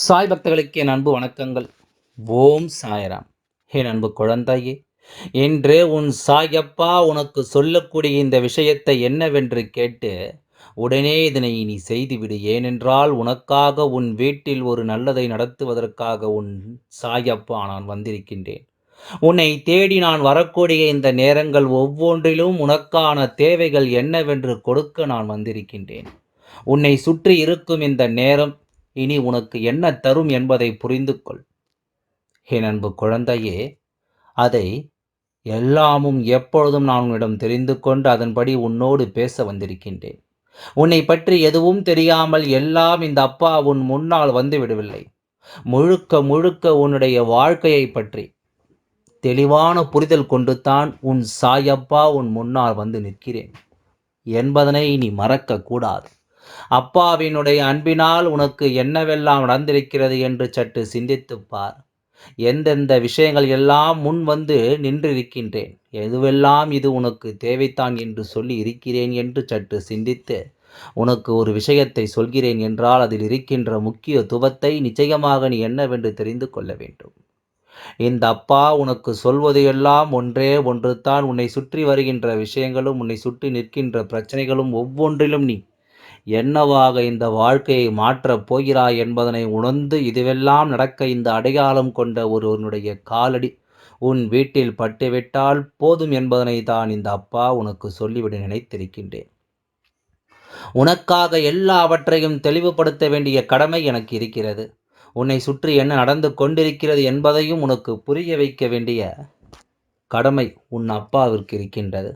சாய் பக்தர்களுக்கு என் அன்பு வணக்கங்கள். ஓம் சாய்ராம். என் அன்பு குழந்தையே இன்று உன் சாயப்பா உனக்கு சொல்லக்கூடிய இந்த விஷயத்தை என்னவென்று கேட்டு உடனே இதனை நீ செய்துவிடு. ஏனென்றால் உனக்காக உன் வீட்டில் ஒரு நல்லதை நடத்துவதற்காக உன் சாயப்பா நான் வந்திருக்கின்றேன். உன்னை தேடி நான் வரக்கூடிய இந்த நேரங்கள் ஒவ்வொன்றிலும் உனக்கான தேவைகள் என்னவென்று கொடுக்க நான் வந்திருக்கின்றேன். உன்னை சுற்றி இருக்கும் இந்த நேரம் இனி உனக்கு என்ன தரும் என்பதை புரிந்து கொள் என் அன்பு குழந்தையே அதை எல்லாமும் எப்பொழுதும் நான் உன்னிடம் தெரிந்து கொண்டு அதன்படி உன்னோடு பேச வந்திருக்கின்றேன். உன்னை பற்றி எதுவும் தெரியாமல் எல்லாம் இந்த அப்பா உன் முன்னால் வந்து விடவில்லை. முழுக்க முழுக்க உன்னுடைய வாழ்க்கையை பற்றி தெளிவான புரிதல் கொண்டு தான் உன் சாயப்பா உன் முன்னால் வந்து நிற்கிறேன். என்பதனை நீ மறக்கக்கூடாது. அப்பாவினுடைய அன்பினால் உனக்கு என்னவெல்லாம் நடந்திருக்கிறது என்று சற்று சிந்தித்துப் பார். எந்தெந்த விஷயங்கள் எல்லாம் முன் வந்து நின்றிருக்கின்றேன்? எதுவெல்லாம் இது உனக்கு தேவைத்தான் என்று சொல்லி இருக்கிறேன் என்று சற்று சிந்தித்து உனக்கு ஒரு விஷயத்தை சொல்கிறேன் என்றால் அதில் இருக்கின்ற முக்கியத்துவத்தை நிச்சயமாக நீ என்னவென்று தெரிந்து கொள்ள வேண்டும். இந்த அப்பா உனக்கு சொல்வது எல்லாம் ஒன்றே ஒன்றுதான். உன்னை சுற்றி வருகின்ற விஷயங்களும் உன்னை சுற்றி நிற்கின்ற பிரச்சனைகளும் ஒவ்வொன்றிலும் நீ என்னவாக இந்த வாழ்க்கையை மாற்றப் போகிறாய் என்பதனை உணர்ந்து இதுவெல்லாம் நடக்க இந்த அடையாளம் கொண்ட ஒருவனுடைய காலடி உன் வீட்டில் பட்டுவிட்டால் போதும் என்பதனை தான் இந்த அப்பா உனக்கு சொல்லிவிட நினைத்திருக்கின்றேன். உனக்காக எல்லாவற்றையும் தெளிவுபடுத்த வேண்டிய கடமை எனக்கு இருக்கிறது. உன்னை சுற்றி என்ன நடந்து கொண்டிருக்கிறது என்பதையும் உனக்கு புரிய வைக்க வேண்டிய கடமை உன் அப்பாவிற்கு இருக்கின்றது.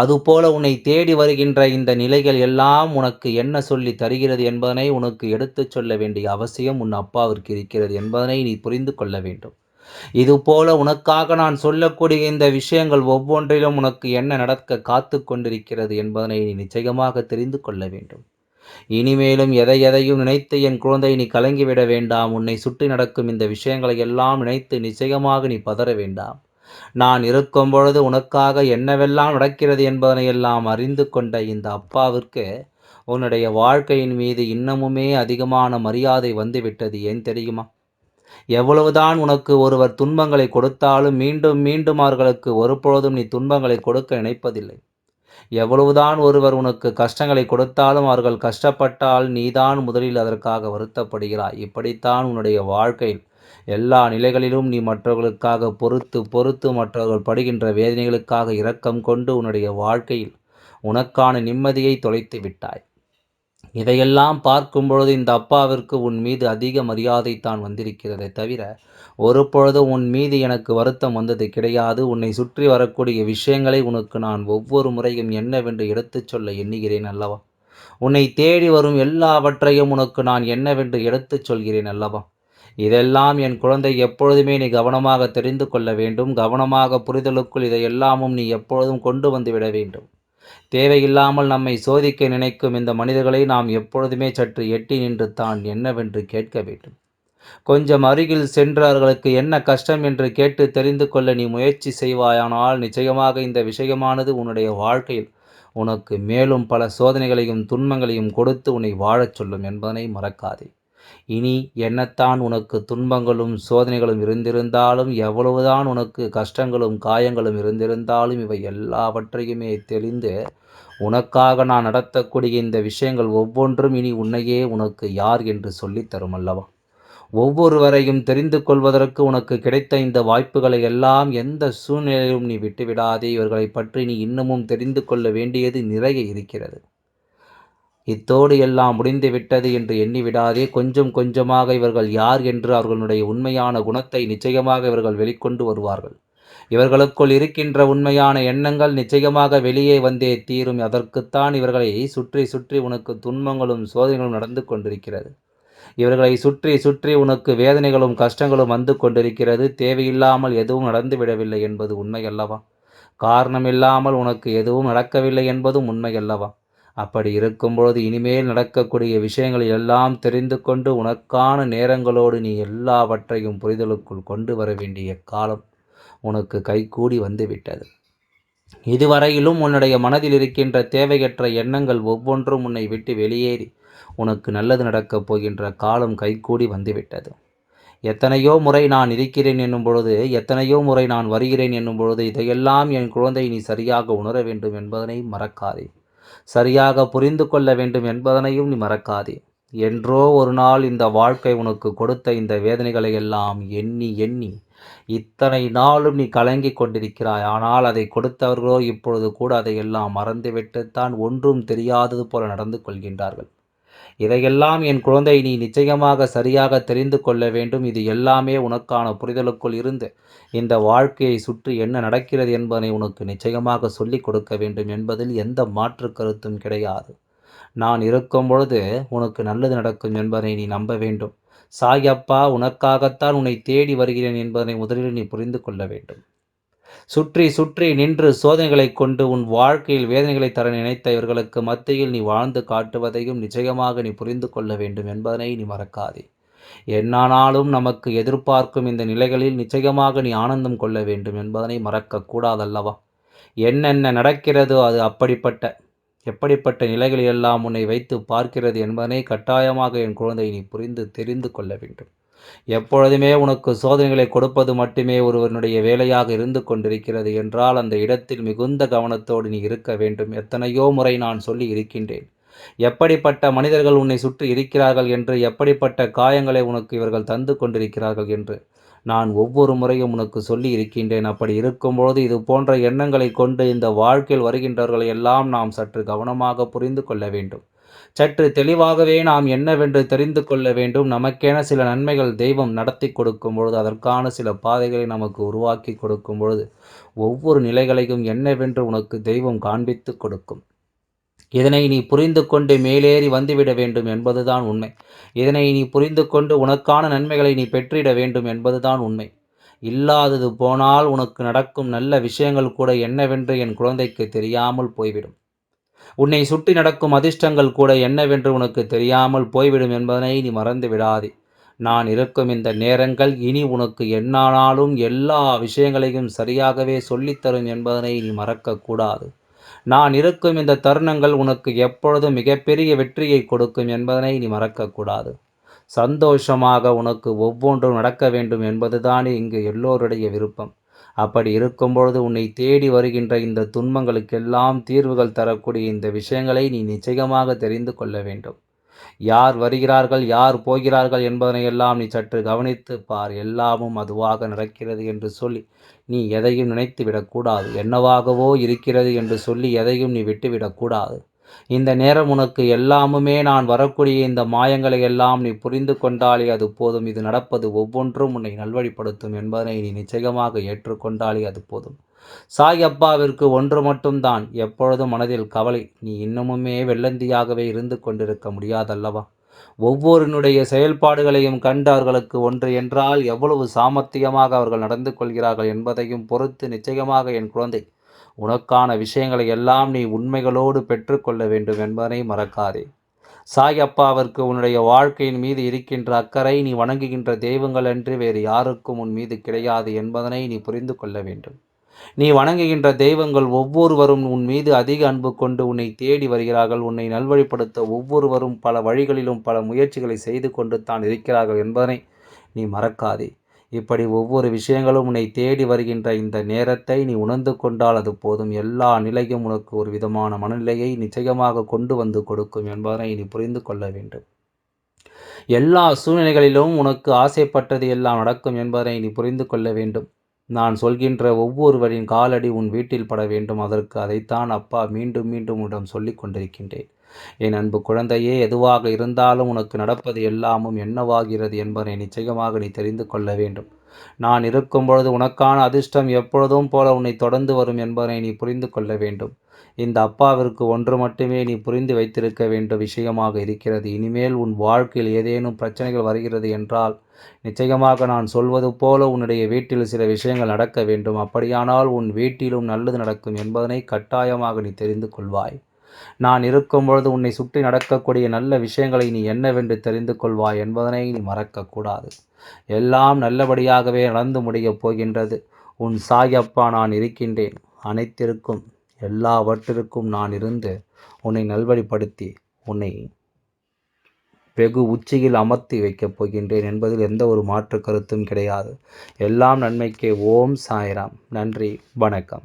அதுபோல உன்னை தேடி வருகின்ற இந்த நிலைகள் எல்லாம் உனக்கு என்ன சொல்லி தருகிறது என்பதனை உனக்கு எடுத்துச் சொல்ல வேண்டிய அவசியம் உன் அப்பாவிற்கு இருக்கிறது என்பதனை நீ புரிந்து கொள்ள வேண்டும். இதுபோல உனக்காக நான் சொல்லக்கூடிய இந்த விஷயங்கள் ஒவ்வொன்றிலும் உனக்கு என்ன நடக்க காத்து கொண்டிருக்கிறது என்பதனை நீ நிச்சயமாக தெரிந்து கொள்ள வேண்டும். இனிமேலும் எதை எதையும் நினைத்து என் குழந்தை நீ கலங்கிவிட வேண்டாம். உன்னை சுற்றி நடக்கும் இந்த விஷயங்களை எல்லாம் நினைத்து நிச்சயமாக நீ பதற வேண்டாம். நான் இருக்கும் பொழுது உனக்காக என்னவெல்லாம் நடக்கிறது என்பதனை எல்லாம் அறிந்து கொண்ட இந்த அப்பாவிற்கு உன்னுடைய வாழ்க்கையின் மீது இன்னமுமே அதிகமான மரியாதை வந்துவிட்டது. ஏன் தெரியுமா? எவ்வளவுதான் உனக்கு ஒருவர் துன்பங்களை கொடுத்தாலும் மீண்டும் மீண்டும் அவர்களுக்கு ஒருபொழுதும் நீ துன்பங்களை கொடுக்க நினைப்பதில்லை. எவ்வளவுதான் ஒருவர் உனக்கு கஷ்டங்களை கொடுத்தாலும் அவர்கள் கஷ்டப்பட்டால் நீதான் முதலில் அதற்காக வருத்தப்படுகிறாய். இப்படித்தான் உன்னுடைய வாழ்க்கையில் எல்லா நிலைகளிலும் நீ மற்றவர்களுக்காக பொறுத்து பொறுத்து மற்றவர்கள் படுகின்ற வேதனைகளுக்காக இரக்கம் கொண்டு உன்னுடைய வாழ்க்கையில் உனக்கான நிம்மதியை தொலைத்து விட்டாய். இதையெல்லாம் பார்க்கும் பொழுது இந்த அப்பாவிற்கு உன் மீது அதிக மரியாதை தான் வந்திருக்கிறதை தவிர ஒரு பொழுது உன் மீது எனக்கு வருத்தம் வந்தது கிடையாது. உன்னை சுற்றி வரக்கூடிய விஷயங்களை உனக்கு நான் ஒவ்வொரு முறையும் என்னவென்று எடுத்துச் சொல்ல எண்ணுகிறேன் அல்லவா? உன்னை தேடி வரும் எல்லாவற்றையும் உனக்கு நான் என்னவென்று எடுத்துச் சொல்கிறேன் அல்லவா? இதெல்லாம் என் குழந்தை எப்பொழுதுமே நீ கவனமாக தெரிந்து கொள்ள வேண்டும். கவனமாக புரிதலுக்குள் இதையெல்லாமும் நீ எப்பொழுதும் கொண்டு வந்து விட வேண்டும். தேவையில்லாமல் நம்மை சோதிக்க நினைக்கும் இந்த மனிதர்களை நாம் எப்பொழுதுமே சற்று எட்டி நின்று தான் என்னவென்று கேட்க வேண்டும். கொஞ்சம் அருகில் சென்றவர்களுக்கு என்ன கஷ்டம் என்று கேட்டு தெரிந்து கொள்ள நீ முயற்சி செய்வாயானால் நிச்சயமாக இந்த விஷயமானது உன்னுடைய வாழ்க்கையில் உனக்கு மேலும் பல சோதனைகளையும் துன்பங்களையும் கொடுத்து உன்னை வாழச் சொல்லும் என்பதனை மறக்காதே. இனி என்னத்தான் உனக்கு துன்பங்களும் சோதனைகளும் இருந்திருந்தாலும் எவ்வளவுதான் உனக்கு கஷ்டங்களும் காயங்களும் இருந்திருந்தாலும் இவை எல்லாவற்றையுமே தெளிந்து உனக்காக நான் நடத்தக்கூடிய இந்த விஷயங்கள் ஒவ்வொன்றும் இனி உன்னையே உனக்கு யார் என்று சொல்லித்தரும் அல்லவா ஒவ்வொருவரையும் தெரிந்து கொள்வதற்கு உனக்கு கிடைத்த இந்த வாய்ப்புகளை எல்லாம் எந்த சூழ்நிலையிலும் நீ விட்டுவிடாதே. இவர்களை பற்றி நீ இன்னமும் தெரிந்து கொள்ள வேண்டியது நிறைய இருக்கிறது. இத்தோடு எல்லாம் முடிந்து விட்டது என்று எண்ணிவிடாதே. கொஞ்சம் கொஞ்சமாக இவர்கள் யார் என்று அவர்களுடைய உண்மையான குணத்தை நிச்சயமாக இவர்கள் வெளிக்கொண்டு வருவார்கள். இவர்களுக்குள் இருக்கின்ற உண்மையான எண்ணங்கள் நிச்சயமாக வெளியே வந்தே தீரும். அதற்குத்தான் இவர்களை சுற்றி சுற்றி உனக்கு துன்பங்களும் சோதனைகளும் நடந்து கொண்டிருக்கிறது. இவர்களை சுற்றி சுற்றி உனக்கு வேதனைகளும் கஷ்டங்களும் வந்து கொண்டிருக்கிறது. தேவையில்லாமல் எதுவும் நடந்துவிடவில்லை என்பது உண்மையல்லவா? காரணமில்லாமல் உனக்கு எதுவும் நடக்கவில்லை என்பதும் உண்மையல்லவா? அப்படி இருக்கும்பொழுது இனிமேல் நடக்கக்கூடிய விஷயங்களை எல்லாம் தெரிந்து கொண்டு உனக்கான நேரங்களோடு நீ எல்லாவற்றையும் புரிதலுக்குள் கொண்டு வர வேண்டிய காலம் உனக்கு கைகூடி வந்துவிட்டது. இதுவரையிலும் உன்னுடைய மனதில் இருக்கின்ற தேவையற்ற எண்ணங்கள் ஒவ்வொன்றும் உன்னை விட்டு வெளியேறி உனக்கு நல்லது நடக்கப் போகின்ற காலம் கைகூடி வந்துவிட்டது. எத்தனையோ முறை நான் இருக்கிறேன் என்னும் பொழுது எத்தனையோ முறை நான் வருகிறேன் என்னும் பொழுது இதையெல்லாம் என் குழந்தை நீ சரியாக உணர வேண்டும் என்பதனை மறக்காதே. சரியாக புரிந்து கொள்ள வேண்டும் என்பதனையும் நீ மறக்காதே. என்றோ ஒரு நாள் இந்த வாழ்க்கை உனக்கு கொடுத்த இந்த வேதனைகளை எல்லாம் எண்ணி எண்ணி இத்தனை நாளும் நீ கலங்கி கொண்டிருக்கிறாய். ஆனால் அதை கொடுத்தவர்களோ இப்பொழுது கூட அதையெல்லாம் மறந்துவிட்டுத்தான் ஒன்றும் தெரியாதது போல நடந்து கொள்கின்றார்கள். இதையெல்லாம் என் குழந்தை நீ நிச்சயமாக சரியாக தெரிந்து கொள்ள வேண்டும். இது எல்லாமே உனக்கான புரிதலுக்குள் இருந்து இந்த வாழ்க்கையை சுற்றி என்ன நடக்கிறது என்பதனை உனக்கு நிச்சயமாக சொல்லிக் கொடுக்க வேண்டும் என்பதில் எந்த மாற்று கருத்தும் கிடையாது. நான் இருக்கும் பொழுது உனக்கு நல்லது நடக்கும் என்பதை நீ நம்ப வேண்டும். சாயப்பா உனக்காகத்தான் உன்னை தேடி வருகிறேன் என்பதனை முதலில் நீ புரிந்து கொள்ள வேண்டும். சுற்றி சுற்றி நின்று சோதனைகளை கொண்டு உன் வாழ்க்கையில் வேதனைகளை தர நினைத்த இவர்களுக்கு மத்தியில் நீ வாழ்ந்து காட்டுவதையும் நிச்சயமாக நீ புரிந்து கொள்ள வேண்டும் என்பதனை நீ மறக்காதே. என்னானாலும் நமக்கு எதிர்பார்க்கும் இந்த நிலைகளில் நிச்சயமாக நீ ஆனந்தம் கொள்ள வேண்டும் என்பதனை மறக்கக்கூடாதல்லவா என்னென்ன நடக்கிறதோ அது அப்படிப்பட்ட எப்படிப்பட்ட நிலைகளையெல்லாம் உன்னை வைத்து பார்க்கிறது என்பதனை கட்டாயமாக என் குழந்தை நீ புரிந்து தெரிந்து கொள்ள வேண்டும். எப்பொழுதுமே உனக்கு சோதனைகளை கொடுப்பது மட்டுமே ஒருவனுடைய வேலையாக இருந்து கொண்டிருக்கிறது என்றால் அந்த இடத்தில் மிகுந்த கவனத்தோடு நீ இருக்க வேண்டும். எத்தனையோ முறை நான் சொல்லி இருக்கின்றேன். எப்படிப்பட்ட மனிதர்கள் உன்னை சுற்றி இருக்கிறார்கள் என்று எப்படிப்பட்ட காயங்களை உனக்கு இவர்கள் தந்து கொண்டிருக்கிறார்கள் என்று நான் ஒவ்வொரு முறையும் உனக்கு சொல்லி இருக்கின்றேன். அப்படி இருக்கும்பொழுது இது போன்ற எண்ணங்களை கொண்டு இந்த வாழ்க்கையில் வருகின்றவர்களை எல்லாம் நாம் சற்று கவனமாக புரிந்து கொள்ள வேண்டும். சற்று தெளிவாகவே நாம் என்னவென்று தெரிந்து கொள்ள வேண்டும். நமக்கென சில நன்மைகள் தெய்வம் நடத்தி கொடுக்கும் பொழுது அதற்கான சில பாதைகளை நமக்கு உருவாக்கி கொடுக்கும் பொழுது ஒவ்வொரு நிலைகளையும் என்னவென்று உனக்கு தெய்வம் காண்பித்து கொடுக்கும். இதனை நீ புரிந்து கொண்டு மேலேறி வந்துவிட வேண்டும் என்பதுதான் உண்மை. இதனை நீ புரிந்து கொண்டு உனக்கான நன்மைகளை நீ பெற்றிட வேண்டும் என்பதுதான் உண்மை. இல்லாதது போனால் உனக்கு நடக்கும் நல்ல விஷயங்கள் கூட என்னவென்று என் குழந்தைக்கு தெரியாமல் போய்விடும். உன்னை சுற்றி நடக்கும் அதிர்ஷ்டங்கள் கூட என்னவென்று உனக்கு தெரியாமல் போய்விடும் என்பதனை நீ மறந்து விடாதே. நான் இருக்கும் இந்த நேரங்கள் இனி உனக்கு என்னானாலும் எல்லா விஷயங்களையும் சரியாகவே சொல்லித்தரும் என்பதனை நீ மறக்கக்கூடாது. நான் இருக்கும் இந்த தருணங்கள் உனக்கு எப்பொழுதும் மிகப்பெரிய வெற்றியை கொடுக்கும் என்பதனை நீ மறக்கக்கூடாது. சந்தோஷமாக உனக்கு ஒவ்வொன்றும் நடக்க வேண்டும் என்பதுதானே இங்கு எல்லோருடைய விருப்பம். அப்படி இருக்கும்பொழுது உன்னை தேடி வருகின்ற இந்த துன்பங்களுக்கெல்லாம் தீர்வுகள் தரக்கூடிய இந்த விஷயங்களை நீ நிச்சயமாக தெரிந்து கொள்ள வேண்டும். யார் வருகிறார்கள் யார் போகிறார்கள் என்பதனையெல்லாம் நீ சற்று கவனித்து பார். எல்லாமும் அதுவாக நடக்கிறது என்று சொல்லி நீ எதையும் நினைத்து விடக்கூடாது என்னவாகவோ இருக்கிறது என்று சொல்லி எதையும் நீ விட்டுவிடக்கூடாது இந்த நேரம் உனக்கு எல்லாமுமே நான் வரக்கூடிய இந்த மாயங்களை எல்லாம் நீ புரிந்து கொண்டாலே அது போதும். இது நடப்பது ஒவ்வொன்றும் உன்னை நல்வழிப்படுத்தும் என்பதனை நீ நிச்சயமாக ஏற்றுக்கொண்டாலே அது போதும். சாய் அப்பாவிற்கு ஒன்று மட்டும்தான். எப்பொழுதும் மனதில் கவலை. நீ இன்னமுமே வெள்ளந்தியாகவே இருந்து கொண்டிருக்க முடியாதல்லவா? ஒவ்வொருனுடைய செயல்பாடுகளையும் கண்டு அவர்களுக்கு ஒன்று என்றால் எவ்வளவு சாமர்த்தியமாக அவர்கள் நடந்து கொள்கிறார்கள் என்பதையும் பொறுத்து நிச்சயமாக என் குழந்தை உனக்கான விஷயங்களை எல்லாம் நீ உண்மைகளோடு பெற்றுக்கொள்ள வேண்டும் என்பதனை மறக்காதே. சாயப்பாவிற்கு உன்னுடைய வாழ்க்கையின் மீது இருக்கின்ற அக்கறை நீ வணங்குகின்ற தெய்வங்கள் அன்று வேறு யாருக்கும் உன் மீது கிடையாது என்பதனை நீ புரிந்து கொள்ள வேண்டும். நீ வணங்குகின்ற தெய்வங்கள் ஒவ்வொருவரும் உன் மீது அதிக அன்பு கொண்டு உன்னை தேடி வருகிறார்கள். உன்னை நல்வழிப்படுத்த ஒவ்வொருவரும் பல வழிகளிலும் பல முயற்சிகளை செய்து கொண்டு தான் இருக்கிறார்கள் என்பதனை நீ மறக்காதே. இப்படி ஒவ்வொரு விஷயங்களும் உன்னை தேடி வருகின்ற இந்த நேரத்தை நீ உணர்ந்து கொண்டால் அது போதும். எல்லா நிலையும் உனக்கு ஒரு விதமான மனநிலையை நிச்சயமாக கொண்டு வந்து கொடுக்கும் என்பதனை நீ புரிந்து கொள்ள வேண்டும். எல்லா சூழ்நிலைகளிலும் உனக்கு ஆசைப்பட்டது எல்லாம் நடக்கும் என்பதனை நீ புரிந்து கொள்ள வேண்டும். நான் சொல்கின்ற ஒவ்வொருவரின் காலடி உன் வீட்டில் பட வேண்டும் அதற்கு அதைத்தான் அப்பா மீண்டும் மீண்டும் உன்னிடம் சொல்லிக் கொண்டிருக்கின்றேன். என் அன்பு குழந்தையே எதுவாக இருந்தாலும் உனக்கு நடப்பது எல்லாமும் என்னவாகிறது என்பதை நிச்சயமாக நீ தெரிந்து கொள்ள வேண்டும். நான் இருக்கும் பொழுது உனக்கான அதிர்ஷ்டம் எப்பொழுதும் போல உன்னை தொடர்ந்து வரும் என்பதை நீ புரிந்து கொள்ள வேண்டும். இந்த அப்பாவிற்கு ஒன்று மட்டுமே நீ புரிந்து வைத்திருக்க வேண்டிய விஷயமாக இருக்கிறது. இனிமேல் உன் வாழ்க்கையில் ஏதேனும் பிரச்சனைகள் வருகிறது என்றால் நிச்சயமாக நான் சொல்வது போல உன்னுடைய வீட்டில் சில விஷயங்கள் நடக்க வேண்டும். அப்படியானால் உன் வீட்டிலும் நல்லது நடக்கும் என்பதனை கட்டாயமாக நீ தெரிந்து கொள்வாய். நான் இருக்கும் பொழுது உன்னை சுற்றி நடக்கக்கூடிய நல்ல விஷயங்களை நீ என்னவென்று தெரிந்து கொள்வாய் என்பதனை நீ மறக்கக்கூடாது எல்லாம் நல்லபடியாகவே நடந்து முடியப் போகின்றது. உன் சாயப்பா நான் இருக்கின்றேன். அனைத்திற்கும் எல்லாவற்றிற்கும் நான் இருந்து உன்னை நல்வழிப்படுத்தி உன்னை வெகு உச்சியில் அமர்த்தி வைக்கப் போகின்றேன் என்பதில் எந்த ஒரு மாற்று கருத்தும் கிடையாது. எல்லாம் நன்மைக்கே. ஓம் சாய்ராம். நன்றி. வணக்கம்.